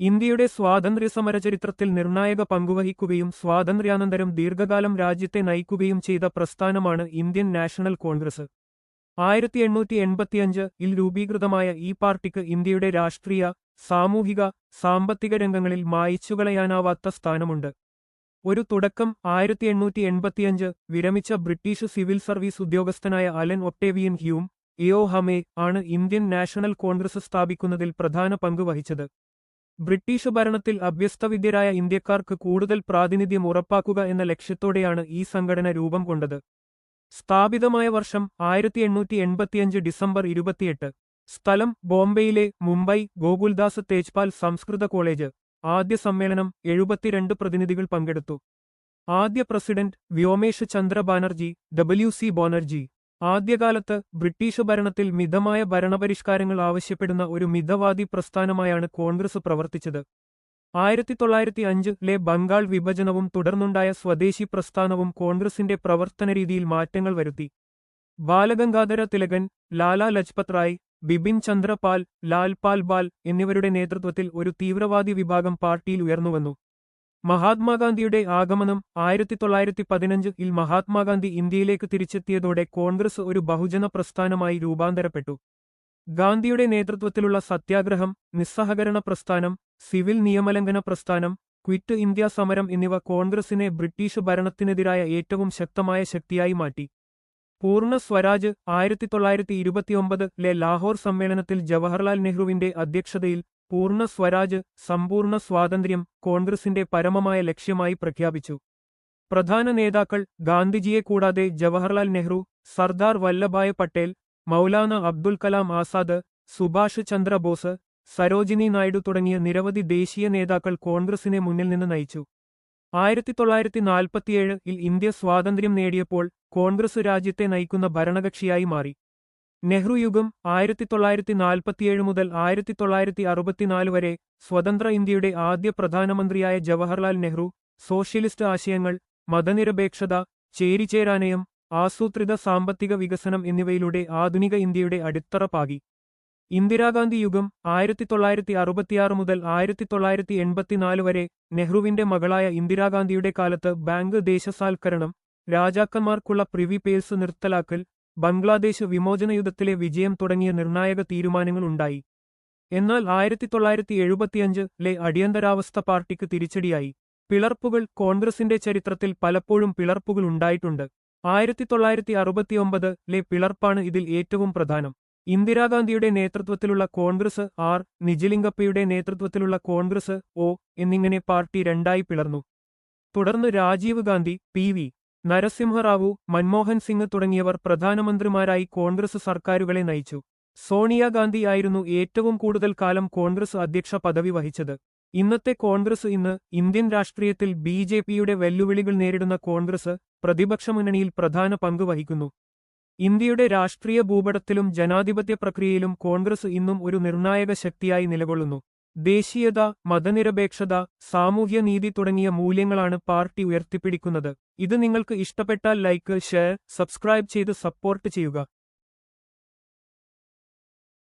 ഇന്ത്യയുടെ സ്വാതന്ത്ര്യസമര ചരിത്രത്തിൽ നിർണായക പങ്കുവഹിക്കുകയും സ്വാതന്ത്ര്യാനന്തരം ദീർഘകാലം രാജ്യത്തെ നയിക്കുകയും ചെയ്ത പ്രസ്ഥാനമാണ് ഇന്ത്യൻ നാഷണൽ കോൺഗ്രസ്. ആയിരത്തി എണ്ണൂറ്റി എൺപത്തിയഞ്ച് ഇൽ രൂപീകൃതമായ ഈ പാർട്ടിക്ക് ഇന്ത്യയുടെ രാഷ്ട്രീയ സാമൂഹിക സാമ്പത്തിക രംഗങ്ങളിൽ മായിച്ചുകളയാനാവാത്ത സ്ഥാനമുണ്ട്. ഒരു തുടക്കം ആയിരത്തി എണ്ണൂറ്റി എൺപത്തിയഞ്ച് വിരമിച്ച ബ്രിട്ടീഷ് സിവിൽ സർവീസ് ഉദ്യോഗസ്ഥനായ Alan Octavian Hume A O Hume ആണ് ഇന്ത്യൻ നാഷണൽ കോൺഗ്രസ് സ്ഥാപിക്കുന്നതിൽ പ്രധാന പങ്ക് വഹിച്ചത് ബ്രിട്ടീഷ് ഭരണത്തിൽ അഭ്യസ്തവിദ്യരായ ഇന്ത്യക്കാർക്ക് കൂടുതൽ പ്രാതിനിധ്യം ഉറപ്പാക്കുക എന്ന ലക്ഷ്യത്തോടെയാണ് ഈ സംഘടന രൂപം കൊണ്ടത്. സ്ഥാപിതമായ വർഷം ആയിരത്തി എണ്ണൂറ്റി എൺപത്തിയഞ്ച് ഡിസംബർ ഇരുപത്തിയെട്ട്. സ്ഥലം ബോംബെയിലെ മുംബൈ ഗോകുൽദാസ് തേജ്പാൽ സംസ്കൃത കോളേജ്. ആദ്യ സമ്മേളനം എഴുപത്തിരണ്ട് പ്രതിനിധികൾ പങ്കെടുത്തു. ആദ്യ president Womesh Chandra Banerjee W C Bonnerjee. ആദ്യകാലത്ത് ബ്രിട്ടീഷ് ഭരണത്തിൽ മിതമായ ഭരണപരിഷ്കാരങ്ങൾ ആവശ്യപ്പെടുന്ന ഒരു മിതവാദി പ്രസ്ഥാനമായാണ് കോൺഗ്രസ് പ്രവർത്തിച്ചത്. ആയിരത്തി തൊള്ളായിരത്തി അഞ്ചിലെ ബംഗാൾ വിഭജനവും തുടർന്നുണ്ടായ സ്വദേശി പ്രസ്ഥാനവും കോൺഗ്രസിന്റെ പ്രവർത്തനരീതിയിൽ മാറ്റങ്ങൾ വരുത്തി. ബാലഗംഗാധര തിലകൻ ലാലാ ലജ്പത് റായ് ബിപിൻ ചന്ദ്രപാൽ ലാൽപാൽ ബാൽ എന്നിവരുടെ നേതൃത്വത്തിൽ ഒരു തീവ്രവാദി വിഭാഗം പാർട്ടിയിൽ ഉയർന്നുവന്നു. മഹാത്മാഗാന്ധിയുടെ ആഗമനം ആയിരത്തി തൊള്ളായിരത്തി പതിനഞ്ച് ഇൽ മഹാത്മാഗാന്ധി ഇന്ത്യയിലേക്ക് തിരിച്ചെത്തിയതോടെ കോൺഗ്രസ് ഒരു ബഹുജന പ്രസ്ഥാനമായി രൂപാന്തരപ്പെട്ടു. ഗാന്ധിയുടെ നേതൃത്വത്തിലുള്ള സത്യാഗ്രഹം നിസ്സഹകരണ പ്രസ്ഥാനം സിവിൽ നിയമലംഘന പ്രസ്ഥാനം ക്വിറ്റ് ഇന്ത്യ സമരം എന്നിവ കോൺഗ്രസിനെ ബ്രിട്ടീഷ് ഭരണത്തിനെതിരായ ഏറ്റവും ശക്തമായ ശക്തിയായി മാറ്റി. പൂർണ സ്വരാജ് ആയിരത്തി തൊള്ളായിരത്തി ഇരുപത്തിയൊമ്പതിലെ ലാഹോർ സമ്മേളനത്തിൽ ജവഹർലാൽ നെഹ്റുവിന്റെ അധ്യക്ഷതയിൽ പൂർണ സ്വരാജ് സമ്പൂർണ സ്വാതന്ത്ര്യം കോൺഗ്രസിന്റെ പരമമായ ലക്ഷ്യമായി പ്രഖ്യാപിച്ചു. പ്രധാന നേതാക്കൾ ഗാന്ധിജിയെ കൂടാതെ ജവഹർലാൽ നെഹ്റു സർദാർ വല്ലഭായ് പട്ടേൽ മൗലാന അബ്ദുൽ കലാം ആസാദ് സുഭാഷ് ചന്ദ്ര ബോസ് സരോജിനി നായിഡു തുടങ്ങിയ നിരവധി ദേശീയ നേതാക്കൾ കോൺഗ്രസിനെ മുന്നിൽ നിന്ന് നയിച്ചു. ആയിരത്തി തൊള്ളായിരത്തി നാൽപ്പത്തിയേഴ് ഇന്ത്യ സ്വാതന്ത്ര്യം നേടിയപ്പോൾ കോൺഗ്രസ് രാജ്യത്തെ നയിക്കുന്ന ഭരണകക്ഷിയായി മാറി. നെഹ്റു യുഗം ആയിരത്തി തൊള്ളായിരത്തി നാൽപ്പത്തിയേഴ് മുതൽ ആയിരത്തി തൊള്ളായിരത്തി അറുപത്തിനാല് വരെ സ്വതന്ത്ര ഇന്ത്യയുടെ ആദ്യ പ്രധാനമന്ത്രിയായ ജവഹർലാൽ നെഹ്റു സോഷ്യലിസ്റ്റ് ആശയങ്ങൾ മതനിരപേക്ഷത ചേരിചേരാനയം ആസൂത്രിത സാമ്പത്തിക വികസനം എന്നിവയിലൂടെ ആധുനിക ഇന്ത്യയുടെ അടിത്തറ പാകി. ഇന്ദിരാഗാന്ധി യുഗം ആയിരത്തി തൊള്ളായിരത്തി അറുപത്തിയാറ് മുതൽ ആയിരത്തി തൊള്ളായിരത്തി എൺപത്തിനാല് വരെ നെഹ്റുവിന്റെ മകളായ ഇന്ദിരാഗാന്ധിയുടെ കാലത്ത് ബാങ്ക് ദേശസാൽക്കരണം രാജാക്കന്മാർക്കുള്ള പ്രിവി പേഴ്സ് നിർത്തലാക്കൽ ബംഗ്ലാദേശ് വിമോചന യുദ്ധത്തിലെ വിജയം തുടങ്ങിയ നിർണായക തീരുമാനങ്ങൾ ഉണ്ടായി. എന്നാൽ ആയിരത്തി തൊള്ളായിരത്തി എഴുപത്തിയഞ്ചിലെ അടിയന്തരാവസ്ഥ പാർട്ടിക്ക് തിരിച്ചടിയായി. പിളർപ്പുകൾ കോൺഗ്രസിന്റെ ചരിത്രത്തിൽ പലപ്പോഴും പിളർപ്പുകൾ ഉണ്ടായിട്ടുണ്ട്. ആയിരത്തി തൊള്ളായിരത്തി അറുപത്തിയൊമ്പതിലെ പിളർപ്പാണ് ഇതിൽ ഏറ്റവും പ്രധാനം. ഇന്ദിരാഗാന്ധിയുടെ നേതൃത്വത്തിലുള്ള കോൺഗ്രസ് ആർ. നിജലിംഗപ്പയുടെ നേതൃത്വത്തിലുള്ള കോൺഗ്രസ് ഒ. എന്നിങ്ങനെ പാർട്ടി രണ്ടായി പിളർന്നു. തുടർന്ന് രാജീവ് ഗാന്ധി പി. വി. നരസിംഹറാവു മൻമോഹൻ സിംഗ് തുടങ്ങിയവർ പ്രധാനമന്ത്രിമാരായി കോൺഗ്രസ് സർക്കാരുകളെ നയിച്ചു. സോണിയാഗാന്ധി ആയിരുന്നു ഏറ്റവും കൂടുതൽ കാലം കോൺഗ്രസ് അധ്യക്ഷ പദവി വഹിച്ചത്. ഇന്നത്തെ കോൺഗ്രസ് ഇന്ന് ഇന്ത്യൻ രാഷ്ട്രീയത്തിൽ ബി ജെ പിയുടെ വെല്ലുവിളികൾ നേരിടുന്ന കോൺഗ്രസ് പ്രതിപക്ഷ മുന്നണിയിൽ പ്രധാന പങ്ക് വഹിക്കുന്നു. ഇന്ത്യയുടെ രാഷ്ട്രീയ ഭൂപടത്തിലും ജനാധിപത്യ പ്രക്രിയയിലും കോൺഗ്രസ് ഇന്നും ഒരു നിർണായക ശക്തിയായി നിലകൊള്ളുന്നു. ദേശീയത മതനിരപേക്ഷത സാമൂഹ്യനീതി തുടങ്ങിയ മൂല്യങ്ങളാണ് പാർട്ടി ഉയർത്തിപ്പിടിക്കുന്നത്. ഇത് നിങ്ങൾക്ക് ഇഷ്ടപ്പെട്ടാൽ ലൈക്ക് ഷെയർ സബ്സ്ക്രൈബ് ചെയ്ത് സപ്പോർട്ട് ചെയ്യുക.